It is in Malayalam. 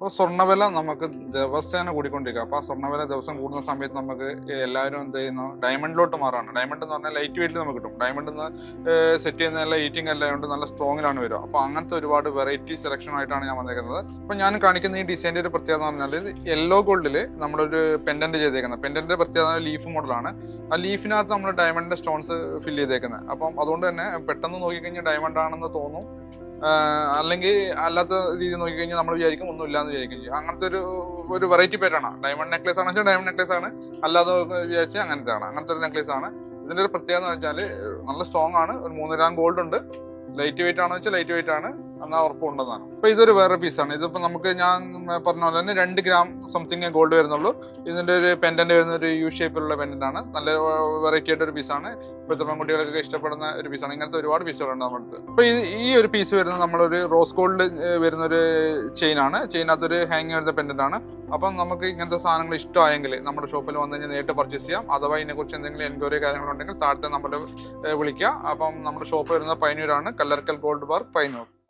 അപ്പോൾ സ്വർണവില നമുക്ക് ദിവസേന കൂടിക്കൊണ്ടിരിക്കുക അപ്പോൾ ആ സ്വർണവില ദിവസം കൂടുന്ന സമയത്ത് നമുക്ക് എല്ലാവരും എന്ത് ചെയ്യുന്നു? ഡയമണ്ടിലോട്ട് മാറാണ്. ഡയമണ്ട് എന്ന് പറഞ്ഞാൽ ലൈറ്റ് വെയിറ്റിൽ നമുക്ക് കിട്ടും. ഡയമണ്ട് എന്ന് സെറ്റ് ചെയ്യുന്ന നല്ല ഈറ്റിംഗ് എല്ലാം കൊണ്ട് നല്ല സ്ട്രോങ്ങിലാണ് വരിക. അപ്പോൾ അങ്ങനത്തെ ഒരുപാട് വെറൈറ്റി സെലക്ഷൻ ആയിട്ടാണ് ഞാൻ വന്നിരിക്കുന്നത് അപ്പോൾ ഞാൻ കാണിക്കുന്ന ഈ ഡിസൈന്റെ ഒരു പ്രത്യേകത എന്ന് പറഞ്ഞാൽ യെല്ലോ ഗോൾഡിൽ നമ്മളൊരു പെൻഡന്റ് ചെയ്തേക്കുന്നത് പെൻഡന്റിന്റെ പ്രത്യേകത ലീഫ് മോഡലാണ് ആ ലീഫിനകത്ത് നമ്മൾ ഡയമണ്ടിന്റെ സ്റ്റോൺസ് ഫില്ല് ചെയ്തേക്കുന്നത് അപ്പം അതുകൊണ്ട് തന്നെ പെട്ടെന്ന് നോക്കിക്കഴിഞ്ഞാൽ ഡയമണ്ട് ആണെന്ന് തോന്നും. അല്ലെങ്കിൽ അല്ലാത്ത രീതി നോക്കിക്കഴിഞ്ഞാൽ നമ്മൾ വിചാരിക്കും ഒന്നും ഇല്ലാന്ന് വിചാരിക്കും. അങ്ങനത്തെ ഒരു ഒരു വെറൈറ്റി പേരാണ്. ഡയമണ്ട് നെക്ലേസ് ആണെന്ന് വെച്ചാൽ ഡയമണ്ട് നെക്ലേസ് ആണ്. അല്ലാതെ വിചാരിച്ച് അങ്ങനത്തെ ആണ്. അങ്ങനത്തെ ഒരു നെക്ലേസ് ആണ്. ഇതിന്റെ ഒരു പ്രത്യേകത എന്ന് വെച്ചാൽ നല്ല സ്ട്രോങ് ആണ്. ഒരു മൂന്ന് ഗ്രാം ഗോൾഡ് ഉണ്ട്. ലൈറ്റ് വെയിറ്റ് ആണെന്ന് വെച്ചാൽ ലൈറ്റ് വെയിറ്റ് ആണ്. എന്നാൽ ഉറപ്പുണ്ടെന്നാണ്. അപ്പൊ ഇതൊരു വേറെ പീസാണ് ഇതിപ്പോ നമുക്ക് ഞാൻ പറഞ്ഞ പോലെ തന്നെ രണ്ട് ഗ്രാം സംതിങ് ഗോൾഡ് വരുന്നുള്ളൂ. ഇതിന്റെ ഒരു പെൻഡന്റ് വരുന്ന ഒരു യു ഷേപ്പിലുള്ള പെൻഡന്റ് ആണ്. നല്ല വെറൈറ്റി ആയിട്ട് ഒരു പീസാണ് ഇപ്പോഴത്തെ പെൺകുട്ടികൾക്ക് ഇഷ്ടപ്പെടുന്ന ഒരു പീസാണ് ഇങ്ങനത്തെ ഒരുപാട് പീസുകളുണ്ട് നമ്മുടെ അടുത്ത്. അപ്പൊ ഈ- ഒരു പീസ് വരുന്നത് നമ്മളൊരു റോസ് ഗോൾഡ് വരുന്ന ഒരു ചെയിൻ ആണ്. ചെയിനകത്ത് ഒരു ഹാങ് വരുന്ന പെൻഡന്റ് ആണ്. അപ്പം നമുക്ക് ഇങ്ങനത്തെ സാധനങ്ങൾ ഇഷ്ടമായെങ്കിൽ നമ്മുടെ ഷോപ്പിൽ വന്നു കഴിഞ്ഞാൽ നേരിട്ട് പർച്ചേസ് ചെയ്യാം. അഥവാ ഇതിനെക്കുറിച്ച് എന്തെങ്കിലും എൻക്വയറി കാര്യങ്ങളുണ്ടെങ്കിൽ താഴത്തെ നമ്പറിൽ വിളിക്കുക. അപ്പം നമ്മുടെ ഷോപ്പ് വരുന്നത് പൈനൂരാണ് കല്ലർക്കൽ ഗോൾഡ് ബാർ പൈനൂർ